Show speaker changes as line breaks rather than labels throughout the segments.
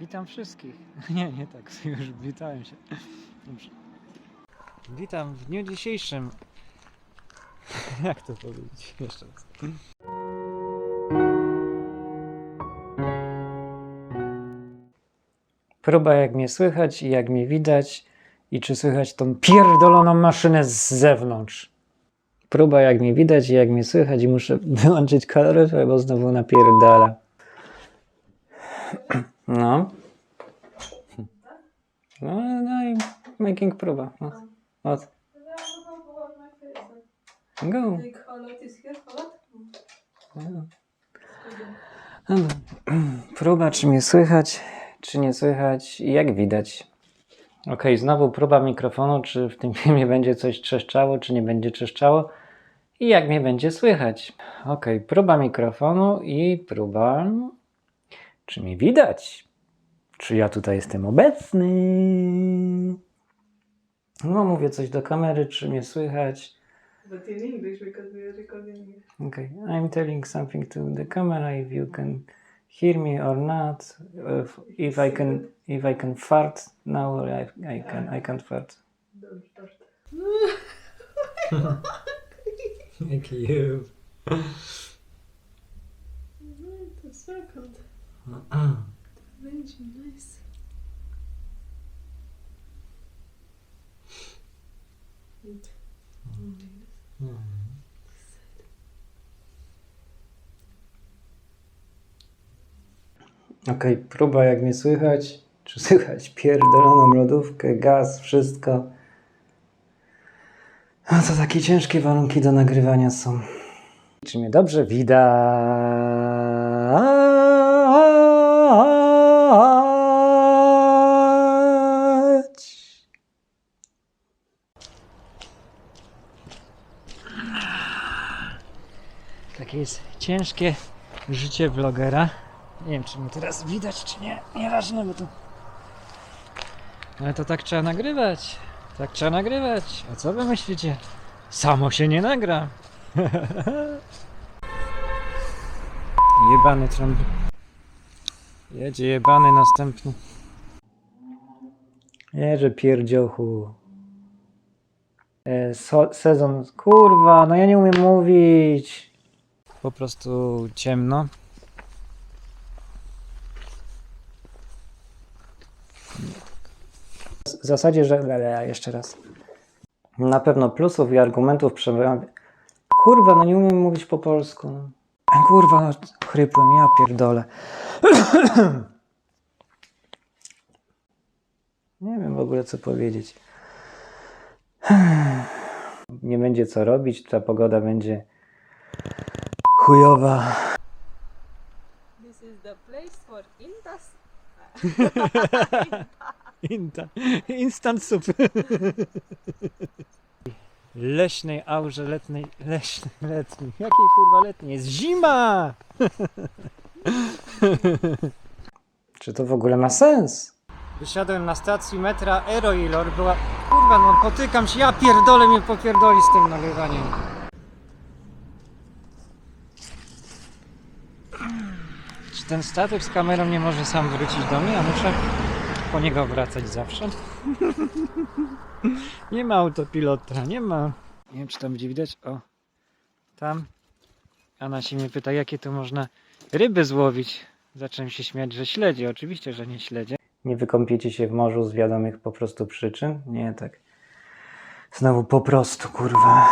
Witam wszystkich. Nie, nie tak, już witałem się. Dobrze. Witam w dniu dzisiejszym. Jak to powiedzieć? Jeszcze raz. Próba jak mnie słychać i jak mnie widać i czy słychać tą pierdoloną maszynę z zewnątrz. Próba jak mnie widać i jak mnie słychać i muszę wyłączyć kaloryfer, bo znowu napierdala. No. No, no i making próba. No. Go.
Halat?
Dobra. Próba, czy mnie słychać, czy nie słychać i jak widać. Ok, znowu próba mikrofonu, czy w tym filmie będzie coś trzeszczało, czy nie będzie trzeszczało i jak mnie będzie słychać. Ok, próba mikrofonu i próba, czy mnie widać, czy ja tutaj jestem obecny. No, mówię coś do kamery, czy mnie słychać.
But in English because we are recording it.
Okay, I'm telling something to the camera if you can hear me or not. If, if I can if I can fart now I, I can I can't fart.
Don't start.
Thank you.
Right, a second. Very nice.
Okej, próba jak mnie słychać. Czy słychać pierdoloną lodówkę, gaz, wszystko. A to takie ciężkie warunki do nagrywania są. Czy mnie dobrze widać? Takie jest ciężkie życie vlogera. Nie wiem, czy mnie teraz widać, czy nie. Nieważne, bo to... Ale to tak trzeba nagrywać. Tak trzeba nagrywać. A co wy myślicie? Samo się nie nagra. jebany trąb. Jedzie jebany następny. Jeże pierdziochu. E, sezon. Kurwa, no ja nie umiem mówić. Po prostu ciemno. W zasadzie, że. Jeszcze raz. Na pewno plusów i argumentów przemawia. Kurwa, no nie umiem mówić po polsku. no. Kurwa, no, chrypłem, ja pierdolę. Nie wiem w ogóle co powiedzieć. Nie będzie co robić, ta pogoda będzie chujowa.
This is the place for Intas.
Inta. Instant soup. Leśnej aurze letniej. Leśnej, letniej. Jakiej kurwa letniej? Jest zima! Czy to w ogóle ma sens? Wysiadłem na stacji metra Eroilor. Była. Kurwa, no potykam się. Ja pierdolę mnie popierdoli z tym nagrywaniem. Ten statek z kamerą nie może sam wrócić do mnie? A muszę po niego wracać zawsze. nie ma autopilota, nie ma. Nie wiem, czy tam będzie widać. O, tam. Anna się mnie pyta, jakie tu można ryby złowić. Zacząłem się śmiać, że śledzie. Oczywiście, że nie śledzie. Nie wykąpiecie się w morzu z wiadomych po prostu przyczyn? Nie, tak. Znowu po prostu, kurwa.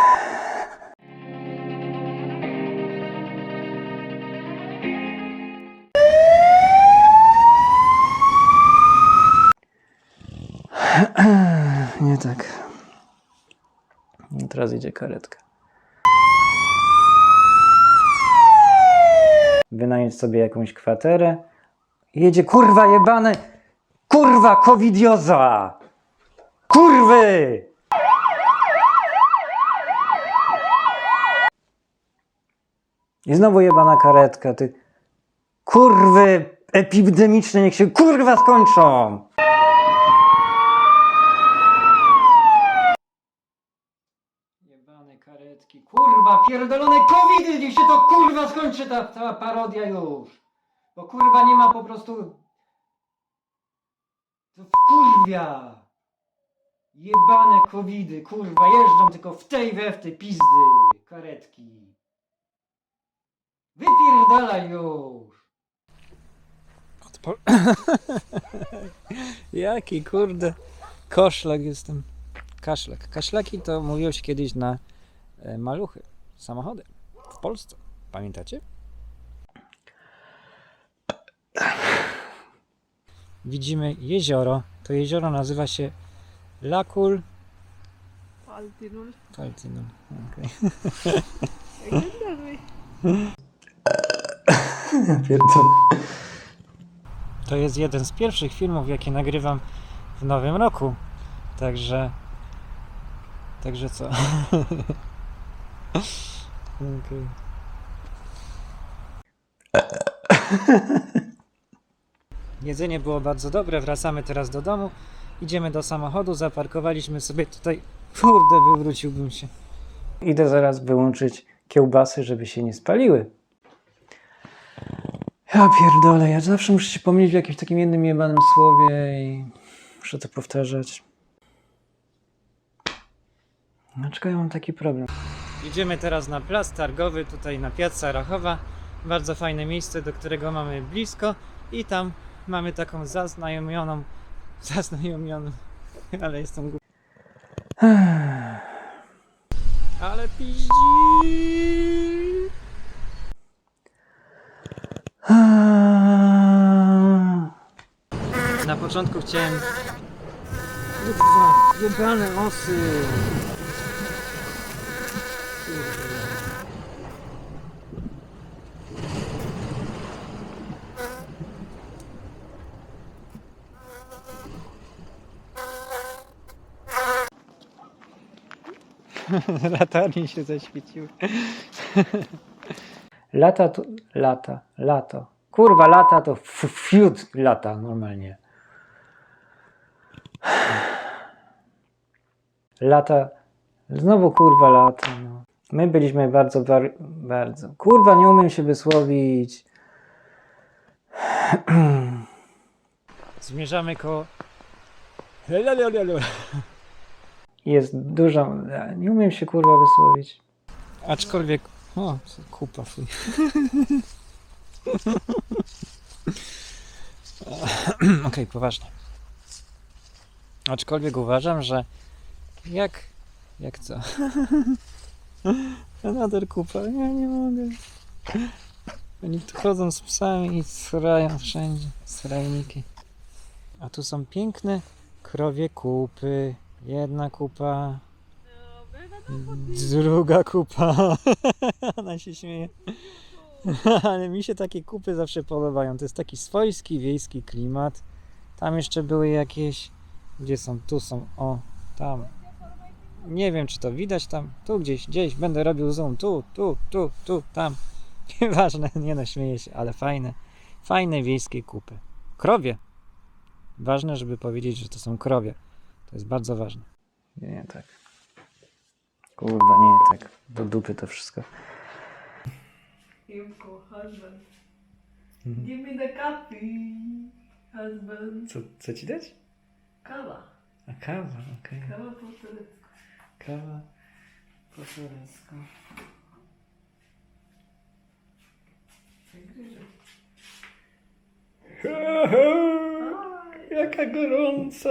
Nie tak. Teraz idzie karetka. Wynająć sobie jakąś kwaterę. Jedzie kurwa jebane! Kurwa covidioza! Kurwy! I znowu jebana karetka, ty... Kurwy epidemiczne niech się kurwa skończą! Jebane karetki, kurwa, pierdolone covidy, niech się to kurwa! skończy ta cała parodia już. Bo kurwa nie ma po prostu... kurwia! Jebane covidy, kurwa, jeżdżą tylko w tej we w tej pizdy, karetki. Wypierdalaj już! Jaki kurde koszlak jestem. Kaszlak. Kaszlaki to mówiło się kiedyś na e, maluchy, samochody w Polsce. Pamiętacie? Widzimy jezioro. To jezioro nazywa się Lakul
Altinul.
Faltinul. Okay. To jest jeden z pierwszych filmów, jakie nagrywam w nowym roku. Także. Także co? Okej. Jedzenie było bardzo dobre. Wracamy teraz do domu. Idziemy do samochodu. Zaparkowaliśmy sobie tutaj. Kurde, wywróciłbym się. Idę zaraz wyłączyć kiełbasy, żeby się nie spaliły. Ja pierdolę, ja zawsze muszę się pomylić w jakimś takim jednym jebanym słowie i muszę to powtarzać. Dlaczego ja mam taki problem? Idziemy teraz na plac targowy, tutaj na Piazza Rachowa. Bardzo fajne miejsce, do którego mamy blisko i tam mamy taką zaznajomioną, zaznajomioną, ale jestem głupi. Ale piździ! Na początku chciałem. Jebane osy! Latarnie się zaświeciły. Lata to. Lata. Lato. Kurwa, lata to fiut lata normalnie. Lata. Znowu kurwa lata. No. My byliśmy bardzo, bar- bardzo. Kurwa, nie umiem się wysłowić. Zmierzamy koło. Jest dużo. Nie umiem się kurwa wysłowić. Aczkolwiek. O, kupa fuj. Okej, poważnie. Aczkolwiek uważam, że jak. Jak co? Nader kupa. Ja nie mogę. Oni tu chodzą z psami i srają wszędzie. Srajniki. A tu są piękne krowie kupy. Jedna kupa, druga kupa. Ona się śmieje. Ale mi się takie kupy zawsze podobają. To jest taki swojski, wiejski klimat. Tam jeszcze były jakieś. Gdzie są? Tu są. O, tam. Nie wiem, czy to widać tam. Tu gdzieś, gdzieś. Będę robił zoom. Tu, tu, tu, tu, tam. Nieważne, nie no, śmieję się, ale fajne. Fajne wiejskie kupy. Krowie. Ważne, żeby powiedzieć, że to są krowie. To jest bardzo ważne. Nie, nie tak. Kurwa, nie tak. Do dupy to wszystko.
Imco, husband. Give me the coffee, husband.
Co, co ci dać?
Kawa.
A kawa, okej.
Kawa po turecku.
Kawa po turecku. Jaka gorąca!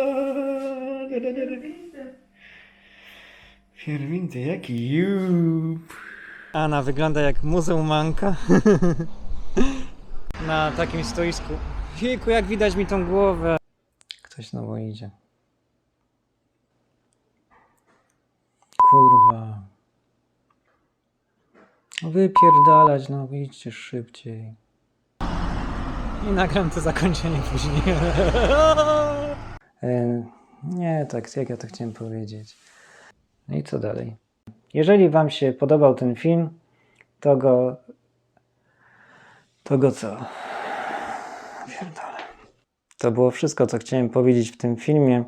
Fierwinty, jaki jup! Anna wygląda jak muzułmanka. Na takim stoisku. Jejku, jak widać mi tą głowę. Ktoś znowu idzie. Kurwa. Wypierdalać, no idźcie szybciej. I nagram to zakończenie później. E, Nie, tak, jak ja to chciałem powiedzieć. No i co dalej? Jeżeli Wam się podobał ten film, to go. To go co? Pierdolę. To było wszystko, co chciałem powiedzieć w tym filmie.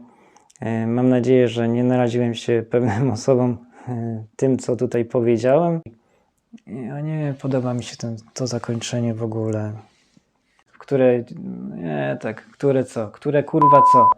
E, Mam nadzieję, że nie naraziłem się pewnym osobom e, tym, co tutaj powiedziałem. Ja nie podoba mi się ten, to zakończenie w ogóle. Które. Nie, tak, które co? Które kurwa co?